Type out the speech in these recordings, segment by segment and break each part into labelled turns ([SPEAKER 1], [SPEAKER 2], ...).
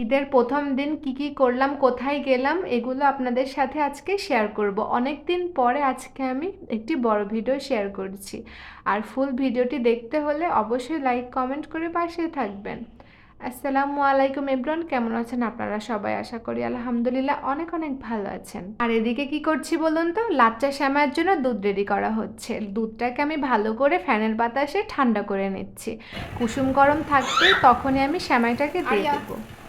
[SPEAKER 1] ঈদের প্রথম দিন কি কি করলাম কোথায় গেলাম এগুলো আপনাদের সাথে আজকে শেয়ার করব। অনেক দিন পরে আজকে আমি একটি বড় ভিডিও শেয়ার করছি। আর ফুল ভিডিওটি দেখতে হলে অবশ্যই লাইক কমেন্ট করে পাশে থাকবেন। আসসালামু আলাইকুম এব্রন কেমন আছেন আপনারা সবাই? আশা করি আলহামদুলিল্লাহ অনেক অনেক ভালো আছেন। আর এদিকে কি করছি বলুন তো? লাচ্চা শ্যামার জন্য দুধ রেডি করা হচ্ছে। দুধটাকে আমি ভালো করে ফ্যানের বাতাসে ঠান্ডা করে নিচ্ছি। কুসুম গরম থাকতেই তখনই আমি শ্যামাইটাকে দিয়ে দেবো।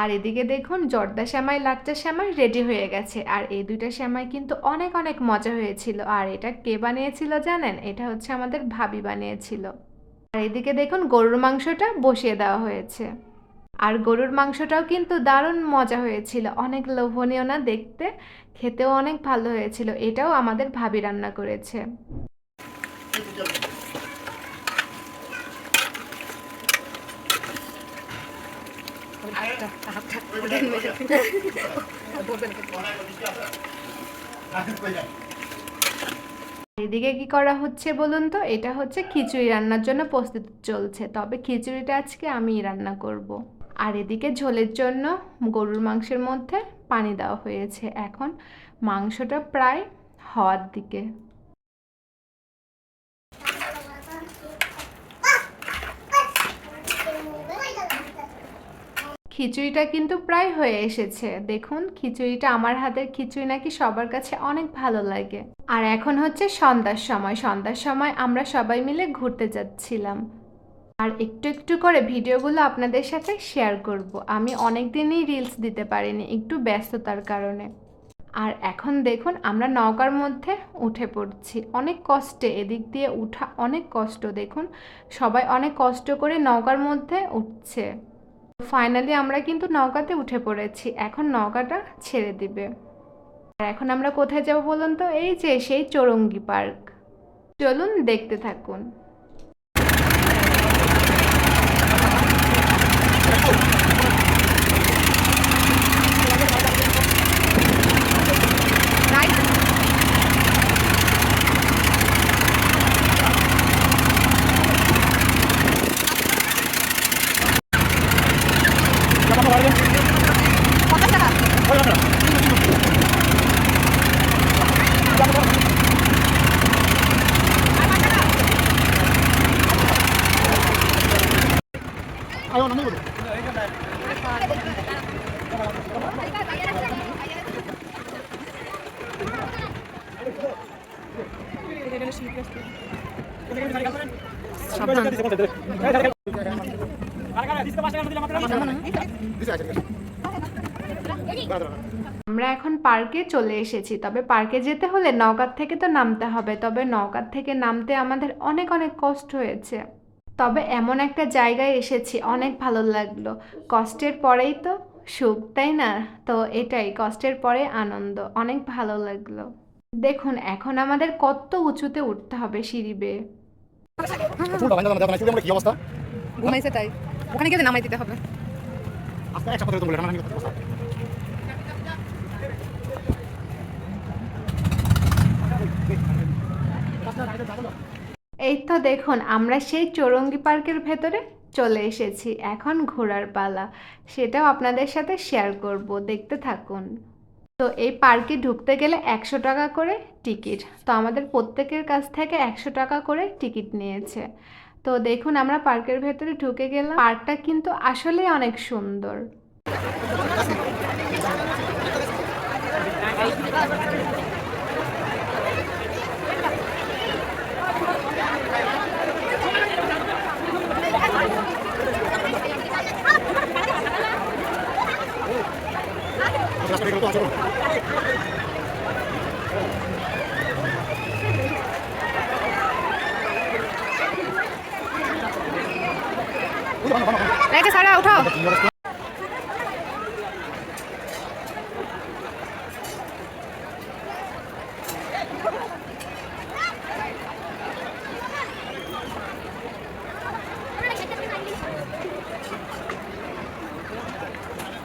[SPEAKER 1] আর এদিকে দেখুন, জর্দা শ্যামাই, লাচ্চা শ্যামাই রেডি হয়ে গেছে। আর এই দুইটা শ্যামাই কিন্তু অনেক অনেক মজা হয়েছিল। আর এটা কে বানিয়েছিল জানেন? এটা হচ্ছে আমাদের ভাবি বানিয়েছিল। আর এদিকে দেখুন, গরুর মাংসটা বসিয়ে দেওয়া হয়েছে। আর গরুর মাংসটাও কিন্তু দারুণ মজা হয়েছিল। অনেক লোভনীয় না দেখতে? খেতেও অনেক ভালো হয়েছিল। এটাও আমাদের ভাবি রান্না করেছে। এদিকে কি করা হচ্ছে বলুন তো? এটা হচ্ছে খিচুড়ি রান্নার জন্য প্রস্তুতি চলছে। তবে খিচুড়িটা আজকে আমি রান্না করব। আর এদিকে ঝোলের জন্য গরুর মাংসের মধ্যে পানি দেওয়া হয়েছে। এখন মাংসটা প্রায় হওয়ার দিকে। খিচুড়িটা কিন্তু প্রায় হয়ে এসেছে। দেখুন, খিচুড়িটা আমার হাতের খিচুড়ি নাকি সবার কাছে অনেক ভালো লাগে। আর এখন হচ্ছে সন্ধ্যার সময়। সন্ধ্যার সময় আমরা সবাই মিলে ঘুরতে যাচ্ছিলাম। আর একটু একটু করে ভিডিওগুলো আপনাদের সাথে শেয়ার করব। আমি অনেক দিনই রিলস দিতে পারিনি, একটু ব্যস্ততার কারণে। আর এখন দেখুন, আমরা নৌকার মধ্যে উঠে পড়ছি। অনেক কষ্টে, এদিক দিয়ে উঠা অনেক কষ্ট। দেখুন, সবাই অনেক কষ্ট করে নৌকার মধ্যে উঠছে। ফাইনালি আমরা কিন্তু নৌকাতে উঠে পড়েছি। এখন নৌকাটা ছেড়ে দিবে। আর এখন আমরা কোথায় যাব বলুন তো? এই যে সেই চৌরঙ্গি পার্ক। চলুন দেখতে থাকুন। আমরা এখন পার্কে চলে এসেছি, তবে পার্কে যেতে হলে নওগাঁ থেকে তো নামতে হবে, তবে নওগাঁ থেকে নামতে আমাদের অনেক অনেক কষ্ট হয়েছে। তবে এমন একটা জায়গায় এসেছি, অনেক ভালো লাগল। কষ্টের পরেই তো সুখ, তাই না? তো এটাই, কষ্টের পরে আনন্দ, অনেক ভালো লাগল। দেখুন এখন আমাদের কত উঁচুতে উঠতে হবে সিঁড়ি বেয়ে।
[SPEAKER 2] কি অবস্থা?
[SPEAKER 3] ঘুমাইছে তাই ওখানে গিয়ে নামাই দিতে হবে।
[SPEAKER 1] এই তো দেখুন আমরা সেই চৌরঙ্গি পার্কের ভেতরে চলে এসেছি। এখন ঘোরার পালা। সেটাও আপনাদের সাথে শেয়ার করব। দেখতে থাকুন। তো এই পার্কে ঢুকতে গেলে একশো টাকা করে টিকিট। তো আমাদের প্রত্যেকের কাছ থেকে একশো টাকা করে টিকিট নিয়েছে। তো দেখুন আমরা পার্কের ভেতরে ঢুকে গেলাম। পার্কটা কিন্তু আসলেই অনেক সুন্দর।
[SPEAKER 3] 来来，
[SPEAKER 2] 我跳。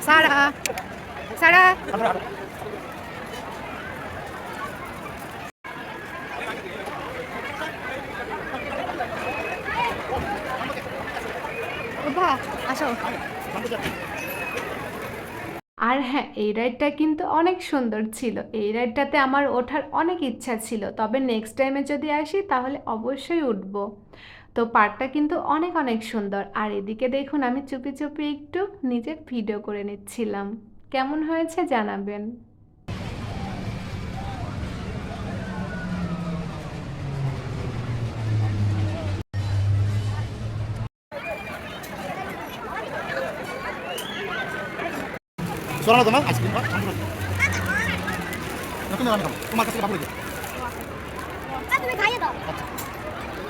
[SPEAKER 3] 杀了，杀了。
[SPEAKER 1] আর হ্যাঁ এই রাইডটা কিন্তু অনেক সুন্দর ছিল। এই রাইডটাতে আমার ওঠার অনেক ইচ্ছা ছিল। তবে নেক্সট টাইমে যদি আসি, তাহলে অবশ্যই উঠবো। তো পার্কটা কিন্তু অনেক অনেক সুন্দর। আর এদিকে দেখুন, আমি চুপি চুপি একটু নিজের ভিডিও করে নিচ্ছিলাম। কেমন হয়েছে জানাবেন।
[SPEAKER 2] সরানো তো না? আইসক্রিম। তুমি আমি খাব। তোমার কাছে বাবু রেখে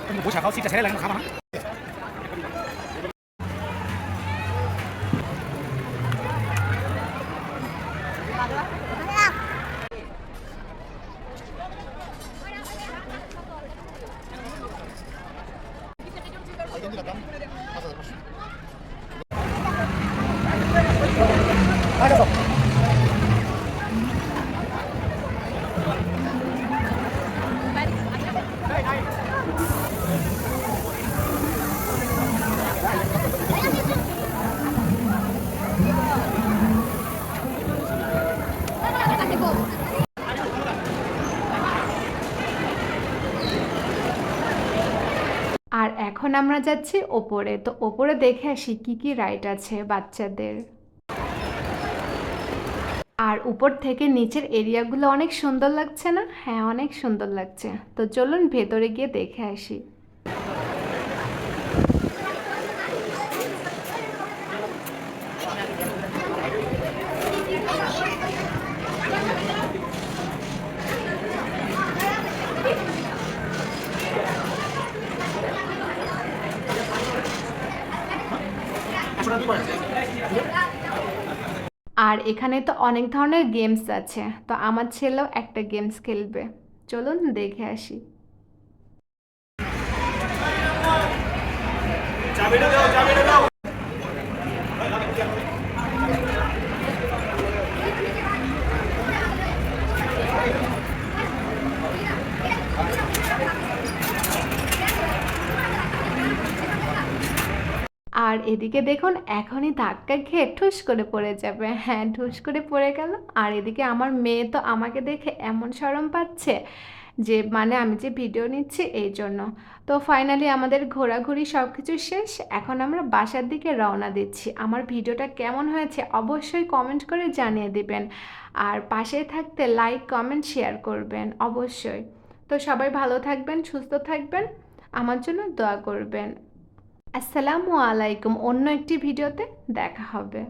[SPEAKER 2] তুমি বসে খাও সিটটা ছেড়ে লাগে খাবা না।
[SPEAKER 1] আর এখন আমরা যাচ্ছি ওপরে। তো ওপরে দেখে আসি কি কি রাইড আছে বাচ্চাদের। আর উপর থেকে নিচের এরিয়াগুলো অনেক সুন্দর লাগছে না? হ্যাঁ অনেক সুন্দর লাগছে। তো চলুন ভেতরে গিয়ে দেখে আসি। আর এখানে তো অনেক ধরনের গেমস আছে। তো আমার ছেলেও একটা গেমস খেলবে। চলুন দেখে আসি। আর এদিকে দেখুন এখনই ধাক্কা খেয়ে ঠুস করে পড়ে যাবে। হ্যাঁ ঠুস করে পড়ে গেল। আর এদিকে আমার মেয়ে তো আমাকে দেখে এমন শরম পাচ্ছে যে মানে আমি যে ভিডিও নিচ্ছি এই জন্য। তো ফাইনালি আমাদের ঘোরাঘুরি সব কিছু শেষ। এখন আমরা বাসার দিকে রওনা দিচ্ছি। আমার ভিডিওটা কেমন হয়েছে অবশ্যই কমেন্ট করে জানিয়ে দিবেন। আর পাশে থাকতে লাইক কমেন্ট শেয়ার করবেন অবশ্যই। তো সবাই ভালো থাকবেন, সুস্থ থাকবেন। আমার জন্য দোয়া করবেন। আসসালামু আলাইকুম অন্য একটি ভিডিওতে দেখা হবে।